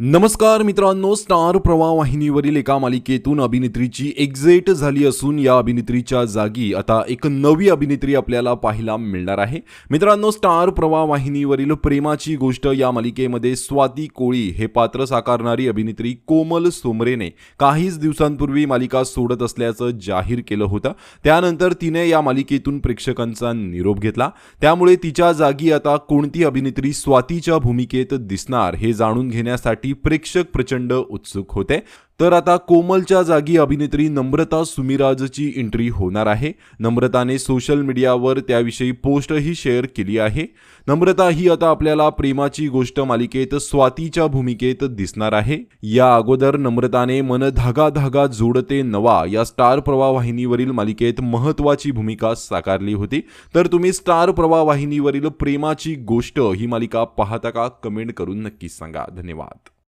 नमस्कार मित्रांनो स्टार प्रवाह वाहिनीवरील एका मालिकेतून अभिनेत्रीची एक्झिट झाली असून या अभिनेत्रीच्या जागी आता एक नवी अभिनेत्री आपल्याला पाहायला मिळणार आहे. मित्रांनो स्टार प्रवाह वाहिनीवरील प्रेमाची गोष्ट या मालिकेमध्ये स्वाती कोळी हे पात्र साकारणारी अभिनेत्री कोमल सोमरेने काहीच दिवसांपूर्वी मालिका सोडत असल्याचं जाहीर केलं होतं. त्यानंतर तिने या मालिकेतून प्रेक्षकांचा निरोप घेतला. त्यामुळे तिच्या जागी आता कोणती अभिनेत्री स्वातीच्या भूमिकेत दिसणार हे जाणून घेण्यासाठी प्रेक्षक प्रचंड उत्सुक होते. तर आता कोमलच्या जागी अभिनेत्री नम्रता सुमिराजची एंट्री होणार आहे. नम्रताने सोशल मीडियावर त्याविषयी पोस्टही शेअर केली आहे. नम्रता ही आता आपल्याला प्रेमाची गोष्ट मालिकेत स्वातीच्या भूमिकेत दिसणार आहे. या अगोदर नम्रताने मन धागा धागा जोडते नवा या स्टार प्रवाह वाहिनीवरील मालिकेत महत्वाची भूमिका साकारली होती. तर तुम्ही स्टार प्रवाह वाहिनीवरील प्रेमाची गोष्ट ही मालिका पाहता का? कमेंट करून नक्कीच सांगा. धन्यवाद.